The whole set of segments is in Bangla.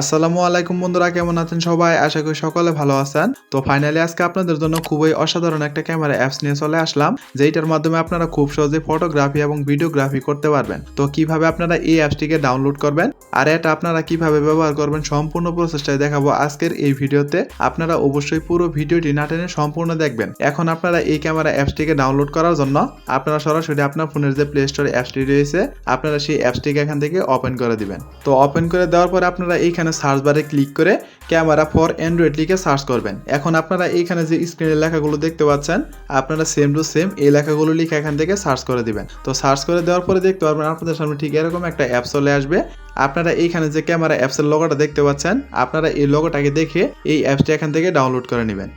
আসসালামু আলাইকুম বন্ধুরা, কেমন আছেন সবাই? আশা করি সকলে ভালো আছেন। তো ফাইনালি আজকে আপনাদের জন্য খুবই অসাধারণ একটা ক্যামেরা অ্যাপস নিয়ে চলে আসলাম, যেইটার মাধ্যমে আপনারা খুব সহজে ফটোগ্রাফি এবং ভিডিওগ্রাফি করতে পারবেন। তো কীভাবে আপনারা এই অ্যাপসটিকে ডাউনলোড করবেন আর এটা আপনারা কীভাবে ব্যবহার করবেন সম্পূর্ণ প্রসেসটাই দেখাবো আজকের এই ভিডিওতে। আপনারা অবশ্যই পুরো ভিডিওটি না টেনে সম্পূর্ণ দেখবেন। এখন আপনারা এই ক্যামেরা অ্যাপসটিকে ডাউনলোড করার জন্য আপনারা সরাসরি আপনার ফোনের যে প্লে স্টোর অ্যাপসটি রয়েছে, আপনারা সেই অ্যাপসটিকে এখান থেকে ওপেন করে দিবেন। তো ওপেন করে দেওয়ার পরে আপনারা এইখানে সার্চ বারে ক্লিক করে ক্যামেরা ফর অ্যান্ড্রয়েড লিখে সার্চ করবেন। এখন আপনারা এইখানে যে স্ক্রিনের লেখাগুলো দেখতে পাচ্ছেন, আপনারা সেম টু সেম এই লেখাগুলো লিখে এখান থেকে সার্চ করে দিবেন। তো সার্চ করে দেওয়ার পরে দেখতে পারবেন আপনাদের সামনে ঠিক এরকম একটা অ্যাপ চলে আসবে। আপনারা এইখানে যে ক্যামেরা অ্যাপসের লগোটা দেখতে পাচ্ছেন, আপনারা এই লগোটাকে দেখে এই অ্যাপসটি এখান থেকে ডাউনলোড করে নেবেন।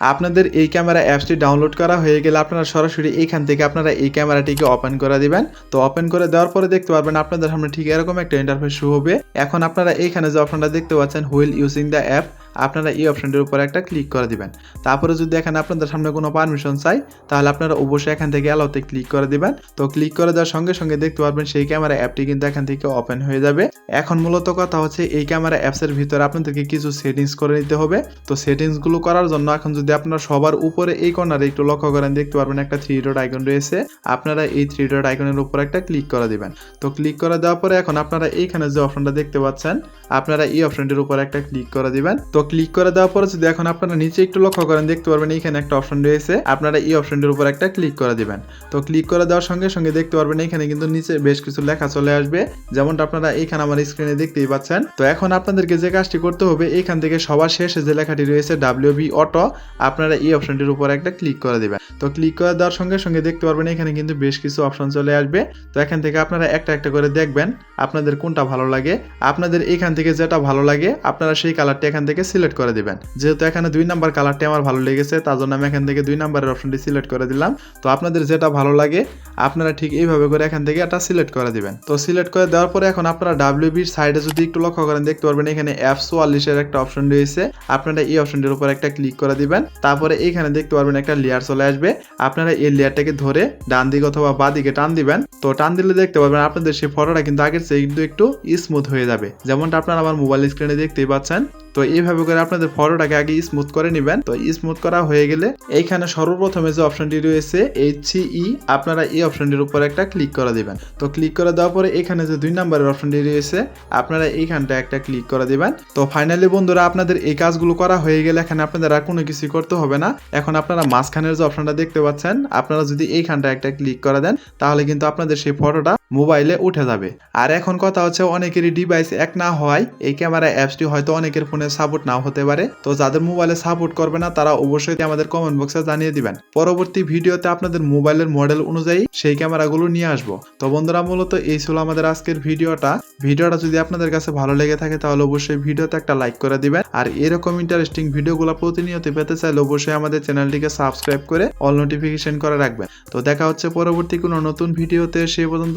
আপনাদের এই ক্যামেরা অ্যাপসটি ডাউনলোড করা হয়ে গেলে আপনারা সরাসরি এইখান থেকে আপনারা এই ক্যামেরাটিকে ওপেন করে দিবেন। তো ওপেন করে দেওয়ার পরে দেখতে পারবেন আপনাদের সামনে ঠিক এরকম একটা ইন্টারফেস শুরু হবে। এখন আপনারা এইখানে যে অপশনটা দেখতে পাচ্ছেন হুইল ইউজিং দ্য অ্যাপ আপনারা এই অপশনটির উপর একটা ক্লিক করে দিবেন। তারপরে যদি এখানে আপনাদের সামনে কোনো পারমিশন চাই, তাহলে আপনারা অবশ্যই এখান থেকে অ্যালাউতে ক্লিক করে দিবেন। তো ক্লিক করে দেওয়ার সঙ্গে সঙ্গে দেখতে পারবেন সেই ক্যামেরা অ্যাপটি কিন্তু এখান থেকে ওপেন হয়ে যাবে। এখন মূলত কথা হচ্ছে এই ক্যামেরা অ্যাপসের ভিতরে আপনাদেরকে কিছু সেটিংস করে নিতে হবে। তো সেটিংসগুলো করার জন্য এখন যদি আপনারা সবার উপরে এই কর্নারে একটু লক্ষ্য করেন, দেখতে পারবেন একটা থ্রি ডট আইকন রয়েছে। আপনারা এই থ্রি ডট আইকনের উপর একটা ক্লিক করে দিবেন। তো ক্লিক করে দেওয়ার পরে এখন আপনারা এইখানে যে অপশনটা দেখতে পাচ্ছেন, আপনারা এই অপশনটির উপর একটা ক্লিক করে দিবেন। তো ক্লিক করে দেওয়ার পরে যদি এখন আপনারা নিচে একটু লক্ষ্য করেন, দেখতে পারবেন এখানে একটা অপশন রয়েছে। আপনারা এই অপশনটির উপর একটা ক্লিক করে দিবেন। তো ক্লিক করে দেওয়ার সঙ্গে সঙ্গে দেখতে পারবেন এখানে কিন্তু নিচে বেশ কিছু লেখা চলে আসবে। যেমনটা আপনারা এখানে আমার স্ক্রিনে দেখতেই পাচ্ছেন। তো এখন আপনাদেরকে যে কাজটি করতে হবে এখান থেকে সবার শেষে যে লেখাটি রয়েছে ডাব্লিউ বি অটো আপনারা এই অপশনটির উপর একটা ক্লিক করে দেবেন। তো ক্লিক করে দেওয়ার সঙ্গে সঙ্গে দেখতে পারবেন এখানে কিন্তু বেশ কিছু অপশন চলে আসবে। তো এখান থেকে আপনারা একটা একটা করে দেখবেন, আপনাদের কোনটা ভালো লাগে। আপনাদের এখান থেকে যেটা ভালো লাগে, আপনারা সেই কালারটি এখান থেকে সিলেক্ট করে দিবেন। যেহেতু এখানে দুই নাম্বার কালারটি আমার ভালো লেগেছে তার জন্য আমি এখান থেকে দুই নাম্বারের অপশনটি সিলেক্ট করে দিলাম। তো আপনাদের যেটা ভালো লাগে, আপনারা ঠিক এইভাবে করে এখান থেকে এটা সিলেক্ট করে দিবেন। তো সিলেক্ট করে দেওয়ার পরে এখন আপনারা ডাব্লিউবির সাইডে যদি একটু লক্ষ্য করেন, দেখতে পারবেন এখানে অ্যাপ চুয়াল্লিশের একটা অপশন রয়েছে। আপনারা এই অপশনটির উপর একটা ক্লিক করে দিবেন। তারপরে এইখানে দেখতে পারবেন একটা লেয়ার চলে আসবে। আপনারা এই লেয়ারটাকে ধরে ডান দিকে অথবা বা দিকে টান দিবেন। তো টান দিলে দেখতে পারবেন আপনাদের সেই ফটোটা কিন্তু আগের চেয়ে কিন্তু একটু স্মুথ হয়ে যাবে। যেমনটা আপনারা আমার মোবাইল স্ক্রিনে দেখতেই পাচ্ছেন। তো এইভাবে করে আপনাদের ফটোটাকে আগে স্মুথ করে নেবেন। তো স্মুথ করা হয়ে গেলে এইখানে সর্বপ্রথমে যে অপশনটি রয়েছে এইচ ই আপনারা এই অপশনটির উপর একটা ক্লিক করে দিবেন। তো ক্লিক করে দেওয়ার পরে এখানে যে দুই নাম্বারের অপশনটি রয়েছে, আপনারা এইখানটা একটা ক্লিক করে দিবেন। তো ফাইনালি বন্ধুরা, আপনাদের এই কাজগুলো করা হয়ে গেলে এখানে আপনাদের আর কোনো কিছু করতে হবে না। এখন আপনারা মাঝখানের যে অপশনটা দেখতে পাচ্ছেন, আপনারা যদি এইখানটা একটা ক্লিক করে দেন, তাহলে কিন্তু আপনাদের সেই ফটোটা মোবাইলে উঠে যাবে। আর এখন কথা হচ্ছে অনেকেরই ডিভাইস এক না হওয়ায় এই ক্যামেরা অ্যাপসটি হয়তো অনেকের ফোনে সাপোর্ট নাও হতে পারে। তো যাদের মোবাইলে সাপোর্ট করবে না, তারা অবশ্যই আমাদের কমেন্ট বক্সে জানিয়ে দিবেন। পরবর্তী ভিডিওতে আপনাদের মোবাইলের মডেল অনুযায়ী সেই ক্যামেরাগুলো নিয়ে আসব। তো বন্ধুরা, মূলত এই ছিল আমাদের আজকের ভিডিওটা। ভিডিওটা যদি আপনাদের কাছে ভালো লেগে থাকে, তাহলে অবশ্যই ভিডিওতে একটা লাইক করে দিবেন। আর এরকম ইন্টারেস্টিং ভিডিওগুলো প্রতিনিয়ত পেতে চাইলে অবশ্যই আমাদের চ্যানেলটিকে সাবস্ক্রাইব করে অল নোটিফিকেশন করে রাখবেন। তো দেখা হচ্ছে পরবর্তী কোনো নতুন ভিডিওতে, সে পর্যন্ত